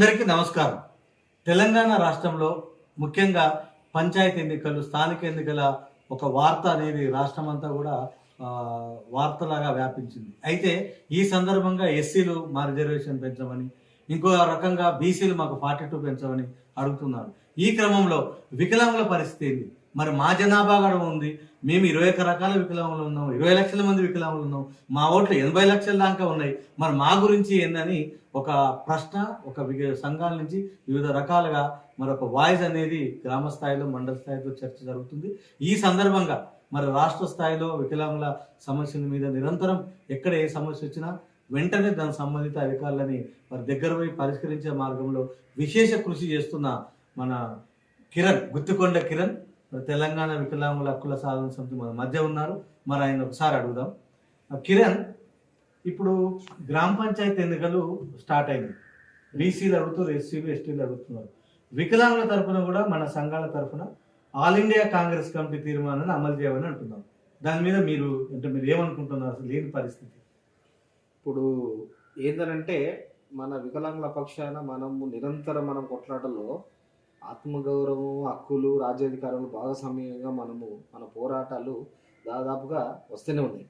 అందరికీ నమస్కారం. తెలంగాణ రాష్ట్రంలో ముఖ్యంగా పంచాయతీ ఎన్నికలు స్థానిక ఎన్నికల ఒక వార్త అనేది రాష్ట్రం అంతా కూడా వార్తలాగా వ్యాపించింది. అయితే ఈ సందర్భంగా ఎస్సీలు మా రిజర్వేషన్ పెంచమని ఇంకో రకంగా బీసీలు మాకు ఫార్టీ టూ పెంచమని అడుగుతున్నారు. ఈ క్రమంలో వికలాంగుల పరిస్థితి ఏంటి మరి మా జనాభా కూడా ఉంది. మేము ఇరవై ఒక్క రకాల వికలాంగులు ఉన్నాం. ఇరవై లక్షల మంది వికలాంగులు ఉన్నాం. మా ఓట్లు ఎనభై లక్షల దాకా ఉన్నాయి. మరి మా గురించి ఏందని ఒక ప్రశ్న ఒక సంఘాల నుంచి వివిధ రకాలుగా మరి ఒక వాయిస్ అనేది గ్రామ స్థాయిలో మండల స్థాయిలో చర్చ జరుగుతుంది. ఈ సందర్భంగా మరి రాష్ట్ర స్థాయిలో వికలాంగుల సమస్యల మీద నిరంతరం ఎక్కడ ఏ సమస్య వచ్చినా వెంటనే దానికి సంబంధిత అధికారులని మరి దగ్గర పోయి పరిష్కరించే మార్గంలో విశేష కృషి చేస్తున్న మన కిరణ్ గుత్తికొండ కిరణ్. తెలంగాణ వికలాంగుల హక్కుల సాధన సమితి మన మధ్య ఉన్నారు. మరి ఆయన ఒకసారి అడుగుదాం. ఆ కిరణ్ ఇప్పుడు గ్రామ పంచాయతీ ఎన్నికలు స్టార్ట్ అయింది. బీసీలు అడుగుతారు ఎస్సీలు ఎస్టీలు అడుగుతున్నారు. వికలాంగుల తరఫున కూడా మన సంఘాల తరఫున ఆల్ ఇండియా కాంగ్రెస్ కమిటీ తీర్మానాన్ని అమలు చేయమని అంటున్నాం. దాని మీద మీరు అంటే మీరు ఏమనుకుంటున్నారు? అసలు లేని పరిస్థితి. ఇప్పుడు ఏందనంటే మన వికలాంగుల పక్షాన మనము నిరంతరం మనం కొట్లాటలో ఆత్మగౌరవం హక్కులు రాజ్యాధికారంలో భాగస్వామ్యంగా మనము మన పోరాటాలు దాదాపుగా వస్తూనే ఉన్నాయి.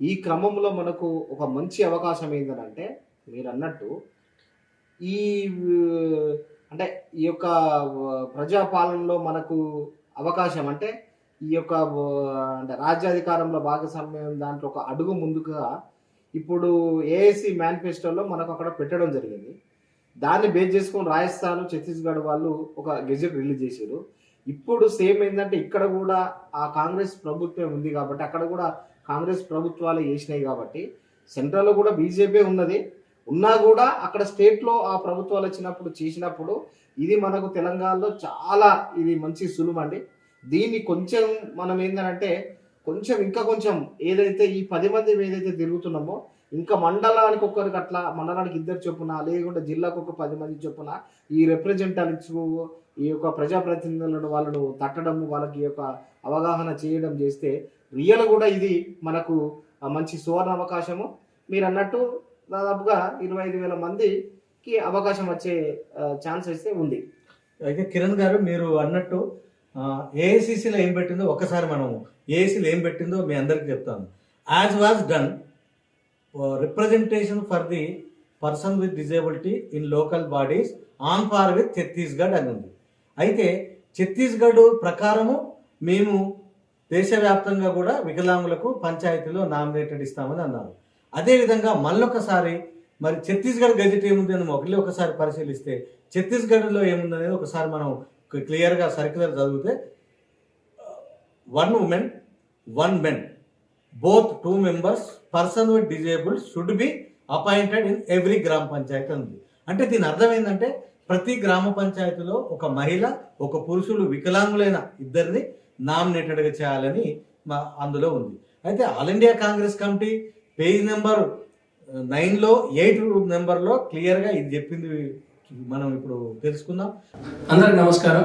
ఈ క్రమంలో మనకు ఒక మంచి అవకాశం ఏంటంటే మీరు అన్నట్టు ఈ అంటే ఈ యొక్క ప్రజాపాలనలో మనకు అవకాశం అంటే ఈ యొక్క అంటే రాజ్యాధికారంలో భాగస్వామ్యం దాంట్లో ఒక అడుగు ముందుగా ఇప్పుడు ఏఐసి మేనిఫెస్టోలో మనకు అక్కడ పెట్టడం జరిగింది. దాన్ని బేస్ చేసుకొని రాజస్థాన్ ఛత్తీస్గఢ్ వాళ్ళు ఒక గెజెట్ రిలీజ్ చేశారు. ఇప్పుడు సేమ్ ఏంటంటే ఇక్కడ కూడా ఆ కాంగ్రెస్ ప్రభుత్వం ఉంది కాబట్టి అక్కడ కూడా కాంగ్రెస్ ప్రభుత్వాలు చేసినాయి కాబట్టి సెంట్రల్లో కూడా బీజేపీ ఉన్నది. ఉన్నా కూడా అక్కడ స్టేట్లో ఆ ప్రభుత్వాలు వచ్చినప్పుడు చేసినప్పుడు ఇది మనకు తెలంగాణలో చాలా ఇది మంచి సులువు అండి. దీన్ని కొంచెం మనం ఏంటంటే కొంచెం ఇంకా కొంచెం ఏదైతే ఈ పది మంది ఏదైతే తిరుగుతున్నామో ఇంకా మండలానికి ఒక్కరికి అట్లా మండలానికి ఇద్దరు చొప్పున లేకుంటే జిల్లాకు ఒక పది మంది చొప్పున ఈ రిప్రజెంటేటివ్స్ ఈ యొక్క ప్రజాప్రతినిధులను వాళ్ళను తట్టడం వాళ్ళకి యొక్క అవగాహన చేయడం చేస్తే రియల్ కూడా ఇది మనకు మంచి సువర్ణ అవకాశము. మీరు అన్నట్టు దాదాపుగా ఇరవై ఐదు వేల మందికి అవకాశం వచ్చే ఛాన్స్ అయితే ఉంది. అయితే కిరణ్ గారు మీరు అన్నట్టు ఏఐసిసిలో ఏం పెట్టిందో ఒకసారి మనం ఏఐసిలో ఏం పెట్టిందో మీ అందరికి చెప్తాను. As was done representation for the person with disability in local bodies on par with Chhattisgarh అని ఉంది. అయితే ఛత్తీస్గఢ్ ప్రకారము మేము దేశవ్యాప్తంగా కూడా వికలాంగులకు పంచాయతీలో నామినేటెడ్ ఇస్తామని అన్నారు. అదేవిధంగా మళ్ళొకసారి మరి ఛత్తీస్గఢ్ గజెట్ ఏముంది అని ఒకరి ఒకసారి పరిశీలిస్తే ఛత్తీస్గఢ్లో ఏముంది అనేది ఒకసారి మనం క్లియర్గా సర్క్యులర్ చదివితే one women one men both two members person with disabled should be appointed in every గ్రామ పంచాయతీ ఉంది అంటే దీని అర్థం ఏంటంటే ప్రతి గ్రామ పంచాయతీలో ఒక మహిళ ఒక పురుషులు వికలాంగులైన ఇద్దరిని నామినేటెడ్గా చేయాలని మా అందులో ఉంది. అయితే all India Congress committee page number నైన్లో ఎయిట్ నెంబర్లో క్లియర్గా ఇది చెప్పింది మనం ఇప్పుడు తెలుసుకుందాం. అందరికి నమస్కారం.